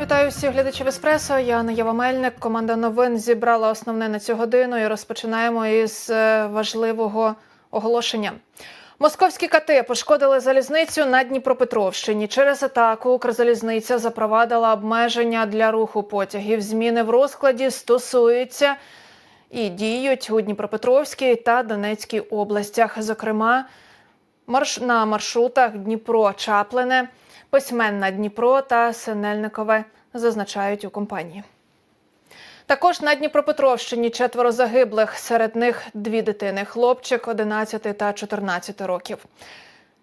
Вітаю всіх глядачів еспресо. Я Єва Мельник. Команда новин зібрала основне на цю годину і розпочинаємо із е, важливого оголошення. Московські кати пошкодили залізницю на Дніпропетровщині. Через атаку Укрзалізниця запровадила обмеження для руху потягів. Зміни в розкладі стосуються і діють у Дніпропетровській та Донецькій областях. Зокрема, марш... на маршрутах Дніпро-Чаплине, Письменна Дніпро та Синельникове зазначають у компанії. Також на Дніпропетровщині четверо загиблих, серед них дві дитини: хлопчик 11 та 14 років.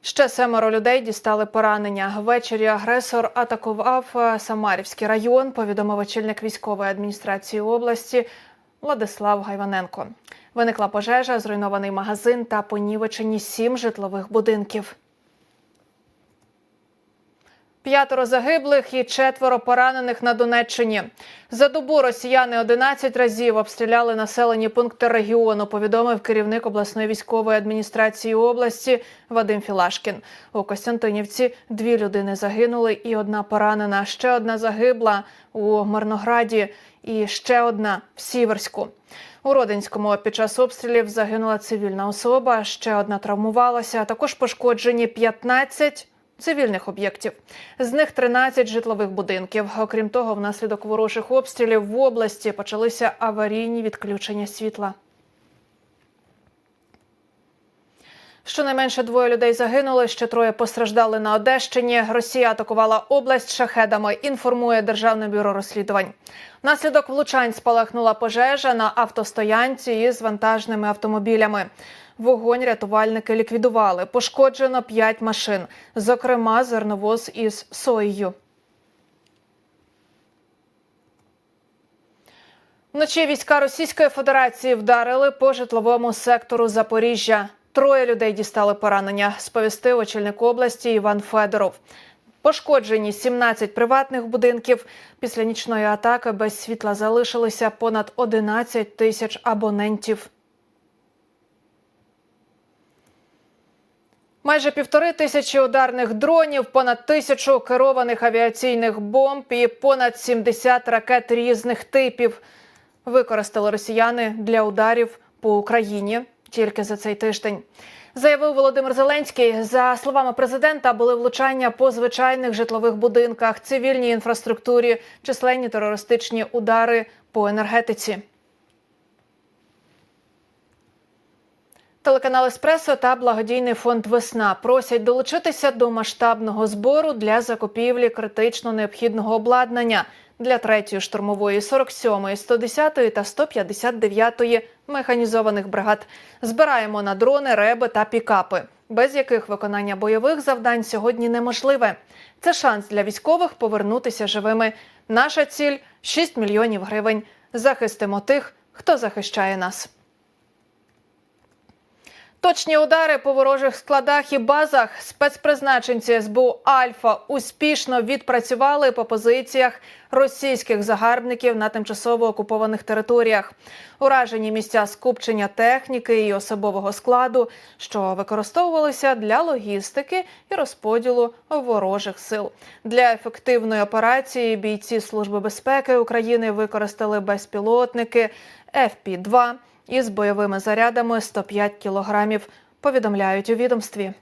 Ще семеро людей дістали поранення. Ввечері агресор атакував е, Самарівський район. Повідомив очільник військової адміністрації області Владислав Гайваненко. Виникла пожежа, зруйнований магазин та понівечені сім житлових будинків. П'ятеро загиблих і четверо поранених на Донеччині. За добу росіяни 11 разів обстріляли населені пункти регіону. Повідомив керівник обласної військової адміністрації області Вадим Філашкін. У Костянтинівці дві людини загинули і одна поранена. Ще одна загибла у Мирнограді і ще одна в Сіверську. У Родинському під час обстрілів загинула цивільна особа. Ще одна травмувалася. Також пошкоджені 15 цивільних об'єктів. З них 13 житлових будинків. Окрім того, внаслідок ворожих обстрілів в області почалися аварійні відключення світла. Щонайменше двоє людей загинули, ще троє постраждали на Одещині. Росія атакувала область шахедами. Інформує Державне бюро розслідувань. Внаслідок влучань спалахнула пожежа на автостоянці із вантажними автомобілями. Вогонь рятувальники ліквідували. Пошкоджено 5 машин, зокрема зерновоз із соєю. Вночі війська Російської Федерації вдарили по житловому сектору Запоріжжя. Троє людей дістали поранення, сповістив очільник області Іван Федоров. Пошкоджені 17 приватних будинків. Після нічної атаки без світла залишилися понад 11 тисяч абонентів. Майже півтори тисячі ударних дронів, понад тисячу керованих авіаційних бомб і понад 70 ракет різних типів використали росіяни для ударів по Україні тільки за цей тиждень. Заявив Володимир Зеленський. За словами президента, були влучання по звичайних житлових будинках, цивільній інфраструктурі, численні терористичні удари по енергетиці. Телеканал Еспресо та благодійний фонд Весна просять долучитися до масштабного збору для закупівлі критично необхідного обладнання для третьої штурмової, 47-ї, 110-ї та 159-ї механізованих бригад. Збираємо на дрони, реби та пікапи, без яких виконання бойових завдань сьогодні неможливе. Це шанс для військових повернутися живими. Наша ціль 6 мільйонів гривень. Захистимо тих, хто захищає нас. Точні удари по ворожих складах і базах спецпризначенці СБУ Альфа успішно відпрацювали по позиціях російських загарбників на тимчасово окупованих територіях. Уражені місця скупчення техніки і особового складу, що використовувалися для логістики і розподілу ворожих сил. Для ефективної операції бійці Служби безпеки України використали безпілотники FP-2 із бойовими зарядами 105 кілограмів, повідомляють у відомстві.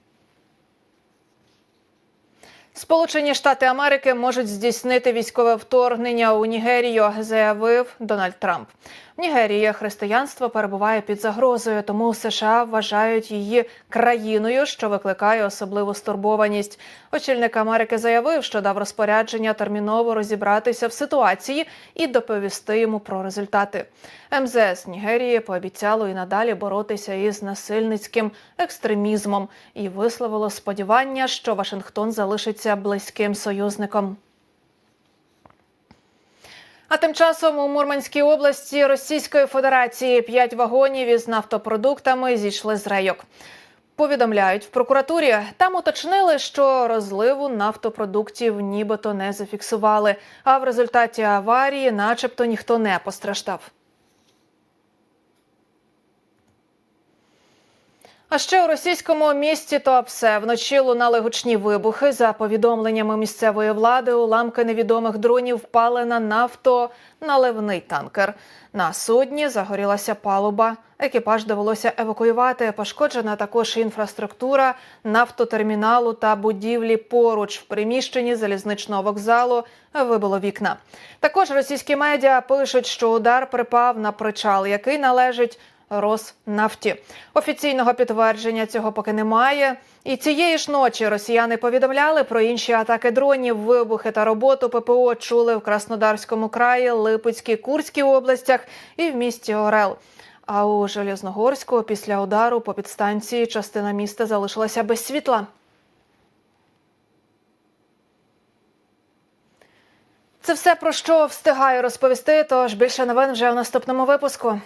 Сполучені Штати Америки можуть здійснити військове вторгнення у Нігерію, заявив Дональд Трамп. В Нігерії християнство перебуває під загрозою, тому США вважають її країною, що викликає особливу стурбованість. Очільник Америки заявив, що дав розпорядження терміново розібратися в ситуації і доповісти йому про результати. МЗС Нігерії пообіцяло і надалі боротися із насильницьким екстремізмом і висловило сподівання, що Вашингтон залишиться близьким союзником. А тим часом у Мурманській області Російської Федерації п'ять вагонів із нафтопродуктами зійшли з рейок. Повідомляють в прокуратурі. Там уточнили, що розливу нафтопродуктів нібито не зафіксували. А в результаті аварії, начебто, ніхто не постраждав. А ще у російському місті Туапсе вночі лунали гучні вибухи. За повідомленнями місцевої влади, уламки невідомих дронів впали на нафтоналивний танкер. На судні загорілася палуба. Екіпаж довелося евакуювати. Пошкоджена також інфраструктура нафтотерміналу та будівлі поруч в приміщенні залізничного вокзалу вибило вікна. Також російські медіа пишуть, що удар припав на причал, який належить Роснафті. Офіційного підтвердження цього поки немає. І цієї ж ночі росіяни повідомляли про інші атаки дронів, вибухи та роботу ППО чули в Краснодарському краї, Липецькій, Курській областях і в місті Орел. А у Железногорську після удару по підстанції частина міста залишилася без світла. Це все про що встигаю розповісти. Тож більше новин вже в наступному випуску.